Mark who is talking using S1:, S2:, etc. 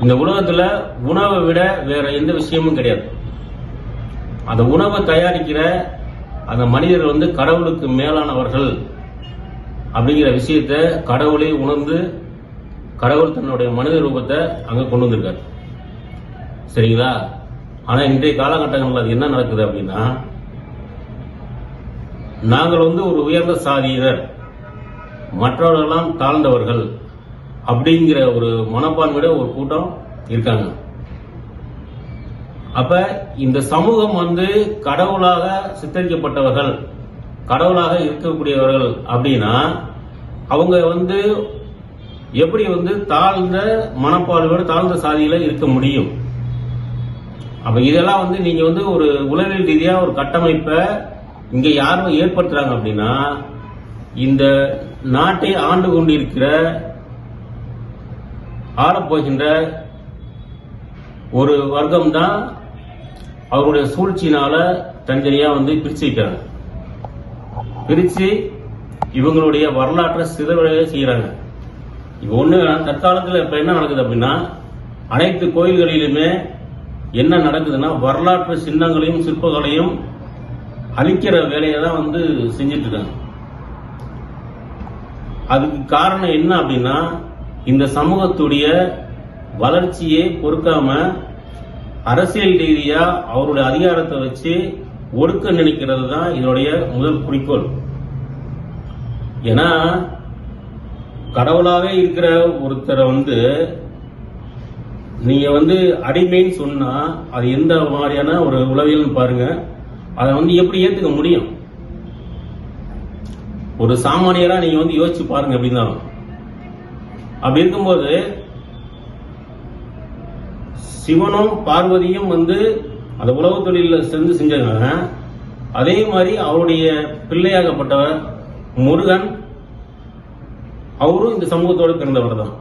S1: இந்த உலகத்துல உணவை விட வேற எந்த விஷயமும் கிடையாது. அந்த உணவை தயாரிக்கிற அந்த மனிதர் வந்து கடவுளுக்கு மேலானவர்கள் அப்படிங்கிற விஷயத்த கடவுளை உணர்ந்து கடவுள் தன்னுடைய மனித ரூபத்தை அங்க கொண்டு வந்திருக்காரு. சரிங்களா? ஆனா இன்றைய காலகட்டங்களில் அது என்ன நடக்குது அப்படின்னா நாங்கள் வந்து ஒரு உயர்ந்த சாதியினர். மற்றவர்களெல்லாம் தாழ்ந்தவர்கள். அப்படிங்கிற ஒரு மனப்பான்மையோட ஒரு கூட்டம் இருக்காங்க. அப்ப இந்த சமூகம் வந்து கடவுளாக சித்தரிக்கப்பட்டவர்கள் கடவுளாக இருக்கக்கூடியவர்கள் அப்படின்னா அவங்க வந்து எப்படி வந்து தாழ்ந்த மனப்பான்மையோட தாழ்ந்த சாதியில இருக்க முடியும்? அப்ப இதெல்லாம் வந்து நீங்க வந்து ஒரு உளவியல் ரீதியா ஒரு கட்டமைப்பை இங்க யாரும் ஏற்படுத்துறாங்க அப்படின்னா இந்த நாட்டை ஆண்டு கொண்டிருக்கிற ஆளப்போகின்ற ஒரு வர்க்கம் தான் அவருடைய சூழ்ச்சியினால தனித்தனியா வந்து பிரிச்சு வைக்கிறாங்க பிரிச்சு இவங்களுடைய வரலாற்றை சிதறடைய செய்யறாங்க ஒன்று ஒண்ணு தற்காலத்தில் இப்ப என்ன நடக்குது அப்படின்னா அனைத்து கோயில்களிலுமே என்ன நடக்குதுன்னா வரலாற்று சின்னங்களையும் சிற்பங்களையும் அழிக்கிற வேலையை தான் வந்து செஞ்சுட்டு இருக்காங்க. அதுக்கு காரணம் என்ன அப்படின்னா இந்த சமூகத்துடைய வளர்ச்சியை பொறுக்காம அரசியல் ரீதியா அவருடைய அதிகாரத்தை வச்சு ஒடுக்க நினைக்கிறது தான் இதனுடைய முதல் குறிக்கோள். ஏன்னா கடவுளாவே இருக்கிற ஒருத்தரை வந்து நீங்க வந்து அடிமைன்னு சொன்னா அது எந்த மாதிரியான ஒரு உளவியல்னு பாருங்க. அதை வந்து எப்படி ஏத்துக்க முடியும்? ஒரு சாமானியரா நீங்க வந்து யோசிச்சு பாருங்க அப்படின்னா அப்படி இருக்கும்போது சிவனும் பார்வதியும் வந்து அந்த உழவு தொழிலில் சேர்ந்து செஞ்சாங்க அதே மாதிரி அவருடைய பிள்ளையாகப்பட்டவர் முருகன் அவரும் இந்த சமூகத்தோடு பிறந்தவர் தான்